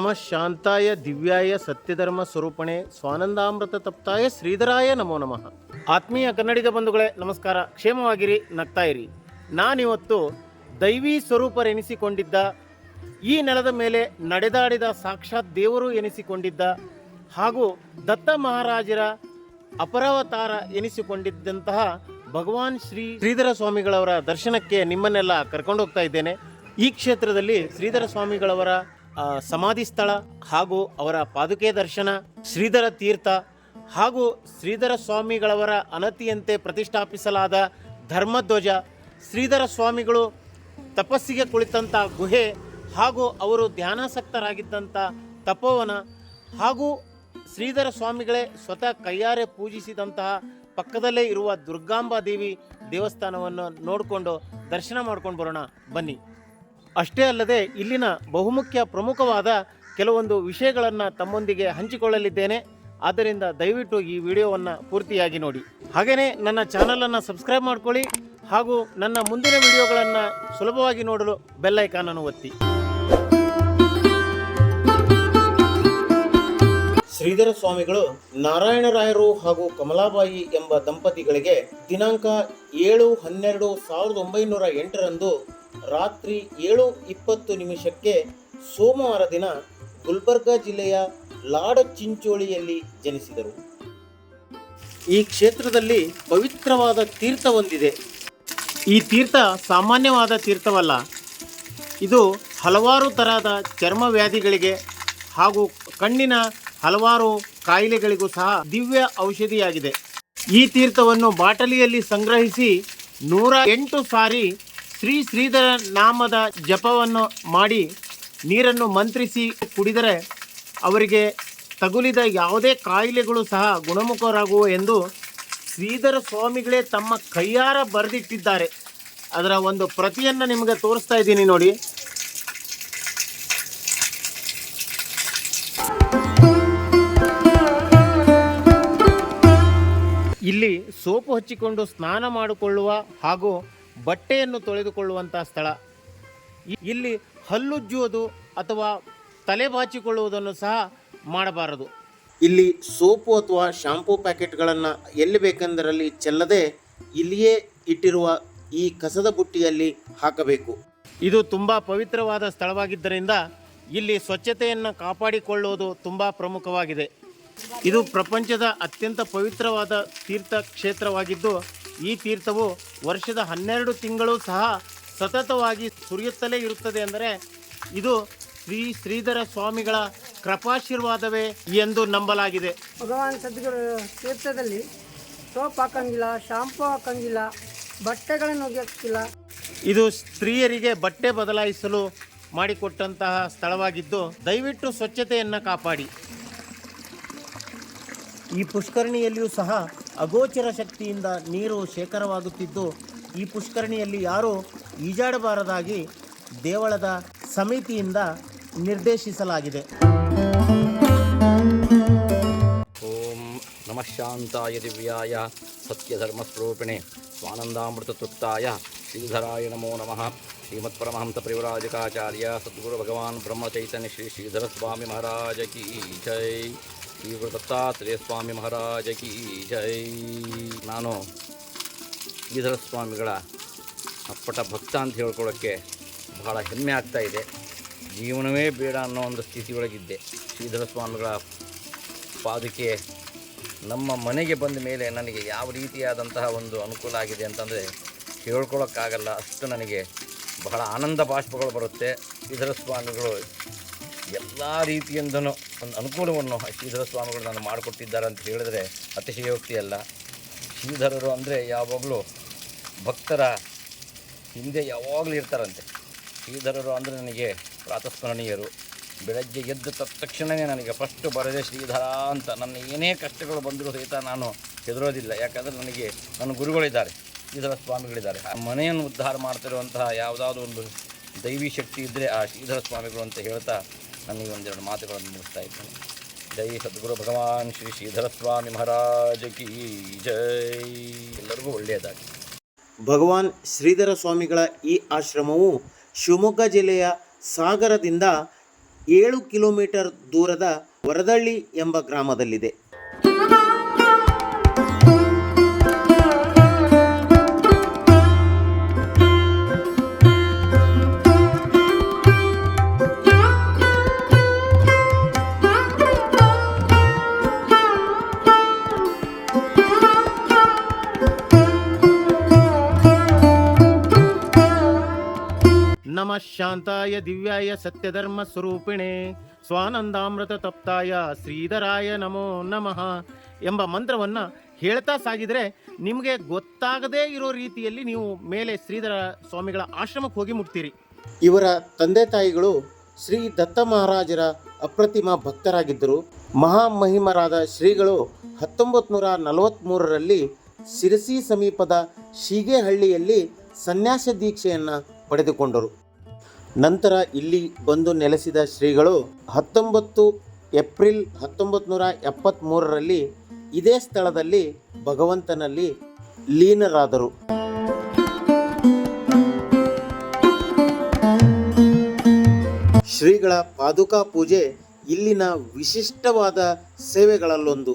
ನಮಃ ಶಾಂತಾಯ ದಿವ್ಯಾಯ ಸತ್ಯಧರ್ಮ ಸ್ವರೂಪಣೆ ಸ್ವಾನಂದಾಮೃತ ತಪ್ತಾಯ ಶ್ರೀಧರಾಯ ನಮೋ ನಮಃ. ಆತ್ಮೀಯ ಕನ್ನಡಿಗ ಬಂಧುಗಳೇ, ನಮಸ್ಕಾರ. ಕ್ಷೇಮವಾಗಿರಿ, ನಗ್ತಾ ಇರಿ. ನಾನಿವತ್ತು ದೈವಿ ಸ್ವರೂಪರೆನಿಸಿಕೊಂಡಿದ್ದ, ಈ ನೆಲದ ಮೇಲೆ ನಡೆದಾಡಿದ ಸಾಕ್ಷಾತ್ ದೇವರು ಎನಿಸಿಕೊಂಡಿದ್ದ ಹಾಗೂ ದತ್ತ ಮಹಾರಾಜರ ಅಪರಾವತಾರ ಎನಿಸಿಕೊಂಡಿದ್ದಂತಹ ಭಗವಾನ್ ಶ್ರೀ ಶ್ರೀಧರ ಸ್ವಾಮಿಗಳವರ ದರ್ಶನಕ್ಕೆ ನಿಮ್ಮನ್ನೆಲ್ಲ ಕರ್ಕೊಂಡು ಹೋಗ್ತಾ ಇದ್ದೇನೆ. ಈ ಕ್ಷೇತ್ರದಲ್ಲಿ ಶ್ರೀಧರ ಸ್ವಾಮಿಗಳವರ ಸಮಾಧಿ ಸ್ಥಳ ಹಾಗೂ ಅವರ ಪಾದುಕೆ ದರ್ಶನ, ಶ್ರೀಧರ ತೀರ್ಥ ಹಾಗೂ ಶ್ರೀಧರ ಸ್ವಾಮಿಗಳವರ ಅನತಿಯಂತೆ ಪ್ರತಿಷ್ಠಾಪಿಸಲಾದ ಧರ್ಮಧ್ವಜ, ಶ್ರೀಧರ ಸ್ವಾಮಿಗಳು ತಪಸ್ಸಿಗೆ ಕುಳಿತಂಥ ಗುಹೆ ಹಾಗೂ ಅವರು ಧ್ಯಾನಾಸಕ್ತರಾಗಿದ್ದಂಥ ತಪೋವನ ಹಾಗೂ ಶ್ರೀಧರ ಸ್ವಾಮಿಗಳೇ ಸ್ವತಃ ಕೈಯಾರೆ ಪೂಜಿಸಿದಂತಹ ಪಕ್ಕದಲ್ಲೇ ಇರುವ ದುರ್ಗಾಂಬಾ ದೇವಿ ದೇವಸ್ಥಾನವನ್ನು ನೋಡಿಕೊಂಡು ದರ್ಶನ ಮಾಡ್ಕೊಂಡು ಬರೋಣ. ಬನ್ನಿ. ಅಷ್ಟೇ ಅಲ್ಲದೆ ಇಲ್ಲಿನ ಬಹುಮುಖ್ಯ ಪ್ರಮುಖವಾದ ಕೆಲವೊಂದು ವಿಷಯಗಳನ್ನು ತಮ್ಮೊಂದಿಗೆ ಹಂಚಿಕೊಳ್ಳಲಿದ್ದೇನೆ. ಆದ್ದರಿಂದ ದಯವಿಟ್ಟು ಈ ವಿಡಿಯೋವನ್ನು ಪೂರ್ತಿಯಾಗಿ ನೋಡಿ. ಹಾಗೆಯೇ ನನ್ನ ಚಾನಲನ್ನು ಸಬ್ಸ್ಕ್ರೈಬ್ ಮಾಡ್ಕೊಳ್ಳಿ ಹಾಗೂ ನನ್ನ ಮುಂದಿನ ವಿಡಿಯೋಗಳನ್ನು ಸುಲಭವಾಗಿ ನೋಡಲು ಬೆಲ್ ಐಕಾನನ್ನು ಒತ್ತಿ. ಶ್ರೀಧರ ಸ್ವಾಮಿಗಳು ನಾರಾಯಣರಾಯರು ಹಾಗೂ ಕಮಲಾಬಾಯಿ ಎಂಬ ದಂಪತಿಗಳಿಗೆ ದಿನಾಂಕ ಏಳು ಹನ್ನೆರಡು ಸಾವಿರದ ಒಂಬೈನೂರ ಎಂಟರಂದು ರಾತ್ರಿ ಏಳು ಇಪ್ಪತ್ತು ನಿಮಿಷಕ್ಕೆ ಸೋಮವಾರ ದಿನ ಗುಲ್ಬರ್ಗಾ ಜಿಲ್ಲೆಯ ಲಾಡಚಿಂಚೋಳಿಯಲ್ಲಿ ಜನಿಸಿದರು. ಈ ಕ್ಷೇತ್ರದಲ್ಲಿ ಪವಿತ್ರವಾದ ತೀರ್ಥ ಹೊಂದಿದೆ ಈ ತೀರ್ಥ ಸಾಮಾನ್ಯವಾದ ತೀರ್ಥವಲ್ಲ. ಇದು ಹಲವಾರು ತರಹದ ಚರ್ಮ ವ್ಯಾಧಿಗಳಿಗೆ ಹಾಗೂ ಕಣ್ಣಿನ ಹಲವಾರು ಕಾಯಿಲೆಗಳಿಗೂ ಸಹ ದಿವ್ಯ ಔಷಧಿಯಾಗಿದೆ. ಈ ತೀರ್ಥವನ್ನು ಬಾಟಲಿಯಲ್ಲಿ ಸಂಗ್ರಹಿಸಿ ನೂರ ಎಂಟು ಸಾರಿ ಶ್ರೀ ಶ್ರೀಧರ ನಾಮದ ಜಪವನ್ನು ಮಾಡಿ ನೀರನ್ನು ಮಂತ್ರಿಸಿ ಕುಡಿದರೆ ಅವರಿಗೆ ತಗುಲಿದ ಯಾವುದೇ ಕಾಯಿಲೆಗಳು ಸಹ ಗುಣಮುಖರಾಗುವ ಎಂದು ಶ್ರೀಧರ ಸ್ವಾಮಿಗಳೇ ತಮ್ಮ ಕೈಯಾರ ಬರೆದಿಟ್ಟಿದ್ದಾರೆ. ಅದರ ಒಂದು ಪ್ರತಿಯನ್ನು ನಿಮಗೆ ತೋರಿಸ್ತಾ ಇದ್ದೀನಿ ನೋಡಿ. ಇಲ್ಲಿ ಸೋಪು ಹಚ್ಚಿಕೊಂಡು ಸ್ನಾನ ಮಾಡಿಕೊಳ್ಳುವ ಹಾಗೂ ಬಟ್ಟೆಯನ್ನು ತೊಳೆದುಕೊಳ್ಳುವಂಥ ಸ್ಥಳ. ಇಲ್ಲಿ ಹಲ್ಲುಜ್ಜುವುದು ಅಥವಾ ತಲೆ ಬಾಚಿಕೊಳ್ಳುವುದನ್ನು ಸಹ ಮಾಡಬಾರದು. ಇಲ್ಲಿ ಸೋಪು ಅಥವಾ ಶಾಂಪೂ ಪ್ಯಾಕೆಟ್ಗಳನ್ನು ಎಲ್ಲಿ ಬೇಕೆಂದರಲ್ಲಿ ಚೆಲ್ಲದೆ ಇಲ್ಲಿಯೇ ಇಟ್ಟಿರುವ ಈ ಕಸದ ಬುಟ್ಟಿಯಲ್ಲಿ ಹಾಕಬೇಕು. ಇದು ತುಂಬ ಪವಿತ್ರವಾದ ಸ್ಥಳವಾಗಿದ್ದರಿಂದ ಇಲ್ಲಿ ಸ್ವಚ್ಛತೆಯನ್ನು ಕಾಪಾಡಿಕೊಳ್ಳುವುದು ತುಂಬ ಪ್ರಮುಖವಾಗಿದೆ. ಇದು ಪ್ರಪಂಚದ ಅತ್ಯಂತ ಪವಿತ್ರವಾದ ತೀರ್ಥ ಕ್ಷೇತ್ರವಾಗಿದ್ದು ಈ ತೀರ್ಥವು ವರ್ಷದ ಹನ್ನೆರಡು ತಿಂಗಳು ಸಹ ಸತತವಾಗಿ ಸುರಿಯುತ್ತಲೇ ಇರುತ್ತದೆ ಅಂದರೆ ಇದು ಶ್ರೀ ಶ್ರೀಧರ ಸ್ವಾಮಿಗಳ ಕೃಪಾಶೀರ್ವಾದವೇ ಎಂದು ನಂಬಲಾಗಿದೆ. ಭಗವಾನ್ ಸದ್ಗುರು ತೀರ್ಥದಲ್ಲಿ ಸೋಪ್ ಹಾಕಂಗಿಲ್ಲ ಶಾಂಪು ಹಾಕಂಗಿಲ್ಲ ಬಟ್ಟೆಗಳನ್ನು ಒಗೆಯಕ್ಕಿಲ್ಲ. ಇದು ಸ್ತ್ರೀಯರಿಗೆ ಬಟ್ಟೆ ಬದಲಾಯಿಸಲು ಮಾಡಿಕೊಟ್ಟಂತಹ ಸ್ಥಳವಾಗಿದ್ದು ದಯವಿಟ್ಟು ಸ್ವಚ್ಛತೆಯನ್ನು ಕಾಪಾಡಿ. ಈ ಪುಷ್ಕರಣಿಯಲ್ಲಿಯೂ ಸಹ ಅಗೋಚರ ಶಕ್ತಿಯಿಂದ ನೀರು ಶೇಖರವಾಗುತ್ತಿದ್ದು, ಈ ಪುಷ್ಕರಣಿಯಲ್ಲಿ ಯಾರೂ ಈಜಾಡಬಾರದಾಗಿ ದೇವಳದ ಸಮಿತಿಯಿಂದ ನಿರ್ದೇಶಿಸಲಾಗಿದೆ. ಓಂ ನಮಃ ಶಾಂತಾಯ ದಿವ್ಯಾಯ ಸತ್ಯಧರ್ಮಸ್ವರೂಪಿಣೆ ಸ್ವಾನಂದಾಮೃತತೃಪ್ತಾಯ ಶ್ರೀಧರಾಯ ನಮೋ ನಮಃ. ಶ್ರೀಮತ್ಪರಮಹಂಸ ಪರಿವರಾಜಕಾಚಾರ್ಯ ಸದ್ಗುರು ಭಗವಾನ್ ಬ್ರಹ್ಮಚೈತನ್ಯ ಶ್ರೀ ಶ್ರೀಧರ ಸ್ವಾಮಿ ಮಹಾರಾಜ ಕೀ ಜೈ. ಶ್ರೀ ದತ್ತಾತ್ರೇಯ ಸ್ವಾಮಿ ಮಹಾರಾಜ ಕಿ ಜೈ. ನಾನು ಈಧರ ಸ್ವಾಮಿಗಳ ಅಪ್ಪಟ ಭಕ್ತ ಅಂತ ಹೇಳ್ಕೊಳ್ಳೋಕ್ಕೆ ಬಹಳ ಹೆಮ್ಮೆ ಆಗ್ತಾ ಇದೆ. ಜೀವನವೇ ಬೇಡ ಅನ್ನೋ ಒಂದು ಸ್ಥಿತಿಯೊಳಗಿದ್ದೆ. ಶ್ರೀಧರ ಸ್ವಾಮಿಗಳ ಪಾದಕ್ಕೆ ನಮ್ಮ ಮನೆಗೆ ಬಂದ ಮೇಲೆ ನನಗೆ ಯಾವ ರೀತಿಯಾದಂತಹ ಒಂದು ಅನುಕೂಲ ಆಗಿದೆ ಅಂತಂದರೆ ಹೇಳ್ಕೊಳಕ್ಕಾಗಲ್ಲ ಅಷ್ಟು ನನಗೆ ಬಹಳ ಆನಂದ ಬಾಷ್ಪಗಳು ಬರುತ್ತೆ. ಶ್ರೀಧರ ಸ್ವಾಮಿಗಳು ಎಲ್ಲ ರೀತಿಯಿಂದನೂ ಒಂದು ಅನುಕೂಲವನ್ನು ಶ್ರೀಧರ ಸ್ವಾಮಿಗಳು ನಾನು ಮಾಡಿಕೊಟ್ಟಿದ್ದಾರೆ ಅಂತ ಹೇಳಿದರೆ ಅತಿಶಯೋಕ್ತಿ ಅಲ್ಲ. ಶ್ರೀಧರರು ಅಂದರೆ ಯಾವಾಗಲೂ ಭಕ್ತರ ಹಿಂದೆ ಯಾವಾಗಲೂ ಇರ್ತಾರಂತೆ. ಶ್ರೀಧರರು ಅಂದರೆ ನನಗೆ ಪ್ರಾತಸ್ಮರಣೀಯರು. ಬೆಳಗ್ಗೆ ಎದ್ದ ತಕ್ಷಣವೇ ನನಗೆ ಫಸ್ಟ್ ಬರದೆ ಶ್ರೀಧರ ಅಂತ ನನ್ನ ಏನೇ ಕಷ್ಟಗಳು ಬಂದರೂ ಸಹಿತ ನಾನು ಹೆದರೋದಿಲ್ಲ. ಯಾಕಂದರೆ ನನಗೆ ನನ್ನ ಗುರುಗಳಿದ್ದಾರೆ, ಶ್ರೀಧರ ಸ್ವಾಮಿಗಳಿದ್ದಾರೆ. ಆ ಮನೆಯನ್ನು ಉದ್ಧಾರ ಮಾಡ್ತಿರುವಂತಹ ಯಾವುದಾದ್ರೂ ಒಂದು ದೈವಿ ಶಕ್ತಿ ಇದ್ದರೆ ಆ ಶ್ರೀಧರ ಸ್ವಾಮಿಗಳು ಅಂತ ಹೇಳ್ತಾ ನನಗೆ ಒಂದೆರಡು ಮಾತುಗಳನ್ನು ಮುಗಿಸ್ತಾ ಇದ್ದೇನೆ. ಜೈ ಸದ್ಗುರು ಭಗವಾನ್ ಶ್ರೀ ಶ್ರೀಧರ ಸ್ವಾಮಿ ಮಹಾರಾಜ ಕಿ ಜೈ. ಎಲ್ಲರಿಗೂ ಒಳ್ಳೆಯದಾಗಿ ಭಗವಾನ್ ಶ್ರೀಧರ ಸ್ವಾಮಿಗಳ ಈ ಆಶ್ರಮವು ಶಿವಮೊಗ್ಗ ಜಿಲ್ಲೆಯ ಸಾಗರದಿಂದ ಏಳು ಕಿಲೋಮೀಟರ್ ದೂರದ ವರದಳ್ಳಿ ಎಂಬ ಗ್ರಾಮದಲ್ಲಿದೆ. ಶಾಂತಾಯ ದಿವ್ಯಾಯ ಸತ್ಯಧರ್ಮ ಸ್ವರೂಪಿಣೆ ಸ್ವಾನಂದಾಮೃತ ತಪ್ತಾಯ ಶ್ರೀಧರಾಯ ನಮೋ ನಮಃ ಎಂಬ ಮಂತ್ರವನ್ನು ಹೇಳ್ತಾ ಸಾಗಿದರೆ ನಿಮಗೆ ಗೊತ್ತಾಗದೇ ಇರೋ ರೀತಿಯಲ್ಲಿ ನೀವು ಮೇಲೆ ಶ್ರೀಧರ ಸ್ವಾಮಿಗಳ ಆಶ್ರಮಕ್ಕೆ ಹೋಗಿ ಮುಟ್ತೀರಿ. ಇವರ ತಂದೆ ತಾಯಿಗಳು ಶ್ರೀ ದತ್ತ ಮಹಾರಾಜರ ಅಪ್ರತಿಮ ಭಕ್ತರಾಗಿದ್ದರು. ಮಹಾಮಹಿಮರಾದ ಶ್ರೀಗಳು ಹತ್ತೊಂಬತ್ತು ನೂರ ನಲವತ್ತ್ಮೂರರಲ್ಲಿ ಶಿರಸಿ ಸಮೀಪದ ಶೀಗೆಹಳ್ಳಿಯಲ್ಲಿ ಸನ್ಯಾಸ ದೀಕ್ಷೆಯನ್ನು ಪಡೆದುಕೊಂಡರು. ನಂತರ ಇಲ್ಲಿ ಬಂದು ನೆಲೆಸಿದ ಶ್ರೀಗಳು ಹತ್ತೊಂಬತ್ತು ಏಪ್ರಿಲ್ ಹತ್ತೊಂಬತ್ತು ನೂರ ಎಪ್ಪತ್ತ್ಮೂರರಲ್ಲಿ ಇದೇ ಸ್ಥಳದಲ್ಲಿ ಭಗವಂತನಲ್ಲಿ ಲೀನರಾದರು. ಶ್ರೀಗಳ ಪಾದುಕಾ ಪೂಜೆ ಇಲ್ಲಿನ ವಿಶಿಷ್ಟವಾದ ಸೇವೆಗಳಲ್ಲೊಂದು.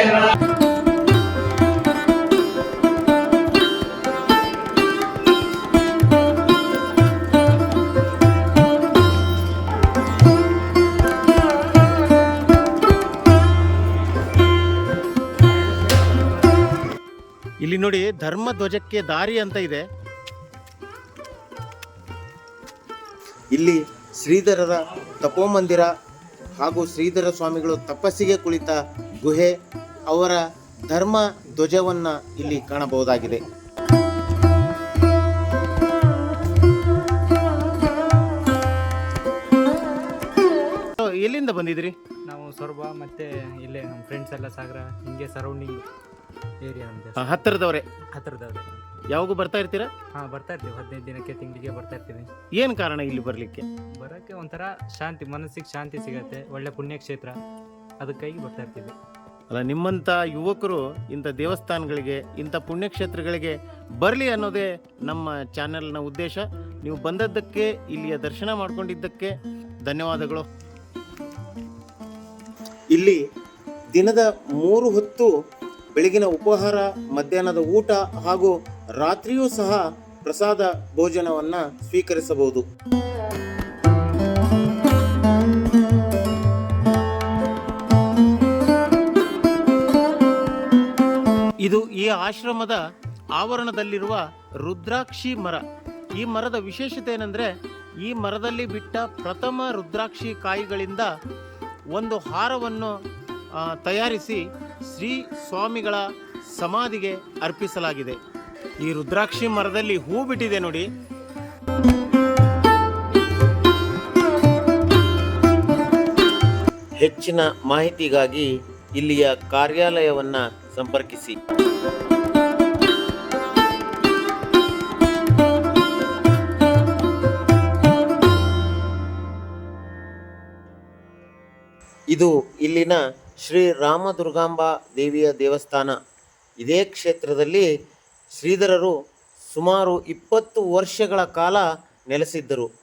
ನೋಡಿ ಧರ್ಮ ಧ್ವಜಕ್ಕೆ ದಾರಿ ಅಂತ ಇದೆ. ಇಲ್ಲಿ ಶ್ರೀಧರರ ತಪೋಮಂದಿರ ಹಾಗೂ ಶ್ರೀಧರ ಸ್ವಾಮಿಗಳು ತಪಸ್ಸಿಗೆ ಕುಳಿತ ಗುಹೆ ಅವರ ಧರ್ಮ ಧ್ವಜವನ್ನ ಇಲ್ಲಿ ಕಾಣಬಹುದಾಗಿದೆ. ಎಲ್ಲಿಂದ ಬಂದಿದ್ರಿ ನಾವು ಸೊರಬ ಮತ್ತೆ ಇಲ್ಲೇ ನಮ್ಮ ಫ್ರೆಂಡ್ಸ್ ಎಲ್ಲ ಸಾಗರ ಹಿಂಗೆ ಸರೌಂಡಿಂಗ್ ಏರಿಯಾ ನಮ್ದು ಆ, ಹತ್ತಿರದವರೇ? ಹತ್ತಿರದವ್ರೆ. ಯಾವಾಗೂ ಬರ್ತಾ ಇರ್ತೀರಾ? ಹಾಂ ಬರ್ತಾ ಇರ್ತೀವಿ. ಹದಿನೈದು ದಿನಕ್ಕೆ ತಿಂಗಳಿಗೆ ಬರ್ತಾ ಇರ್ತೀವಿ. ಏನು ಕಾರಣ ಇಲ್ಲಿ ಬರಲಿಕ್ಕೆ? ಬರೋಕ್ಕೆ ಒಂಥರ ಶಾಂತಿ ಮನಸ್ಸಿಗೆ ಶಾಂತಿ ಸಿಗತ್ತೆ. ಒಳ್ಳೆ ಪುಣ್ಯಕ್ಷೇತ್ರ. ಅದಕ್ಕಾಗಿ ಬರ್ತಾ ಇರ್ತೀವಿ. ಅಲ್ಲ ನಿಮ್ಮಂಥ ಯುವಕರು ಇಂಥ ದೇವಸ್ಥಾನಗಳಿಗೆ ಇಂಥ ಪುಣ್ಯಕ್ಷೇತ್ರಗಳಿಗೆ ಬರಲಿ ಅನ್ನೋದೇ ನಮ್ಮ ಚಾನೆಲ್ನ ಉದ್ದೇಶ. ನೀವು ಬಂದದ್ದಕ್ಕೆ ಇಲ್ಲಿಯ ದರ್ಶನ ಮಾಡ್ಕೊಂಡಿದ್ದಕ್ಕೆ ಧನ್ಯವಾದಗಳು. ಇಲ್ಲಿ ದಿನದ ಮೂರು ಹೊತ್ತು ಬೆಳಗಿನ ಉಪಹಾರ, ಮಧ್ಯಾಹ್ನದ ಊಟ ಹಾಗೂ ರಾತ್ರಿಯೂ ಸಹ ಪ್ರಸಾದ ಭೋಜನವನ್ನು ಸ್ವೀಕರಿಸಬಹುದು. ಇದು ಈ ಆಶ್ರಮದ ಆವರಣದಲ್ಲಿರುವ ರುದ್ರಾಕ್ಷಿ ಮರ. ಈ ಮರದ ವಿಶೇಷತೆ ಏನಂದ್ರೆ ಈ ಮರದಲ್ಲಿ ಬಿಟ್ಟ ಪ್ರಥಮ ರುದ್ರಾಕ್ಷಿ ಕಾಯಿಗಳಿಂದ ಒಂದು ಹಾರವನ್ನು ತಯಾರಿಸಿ ಶ್ರೀ ಸ್ವಾಮಿಗಳ ಸಮಾಧಿಗೆ ಅರ್ಪಿಸಲಾಗಿದೆ. ಈ ರುದ್ರಾಕ್ಷಿ ಮರದಲ್ಲಿ ಹೂ ಬಿಟ್ಟಿದೆ ನೋಡಿ. ಹೆಚ್ಚಿನ ಮಾಹಿತಿಗಾಗಿ ಇಲ್ಲಿಯ ಕಾರ್ಯಾಲಯವನ್ನ ಸಂಪರ್ಕಿಸಿ. ಇದು ಇಲ್ಲಿನ ಶ್ರೀ ರಾಮದುರ್ಗಾಂಬ ದೇವಿಯ ದೇವಸ್ಥಾನ. ಇದೇ ಕ್ಷೇತ್ರದಲ್ಲಿ ಶ್ರೀಧರರು ಸುಮಾರು ಇಪ್ಪತ್ತು ವರ್ಷಗಳ ಕಾಲ ನೆಲೆಸಿದ್ದರು.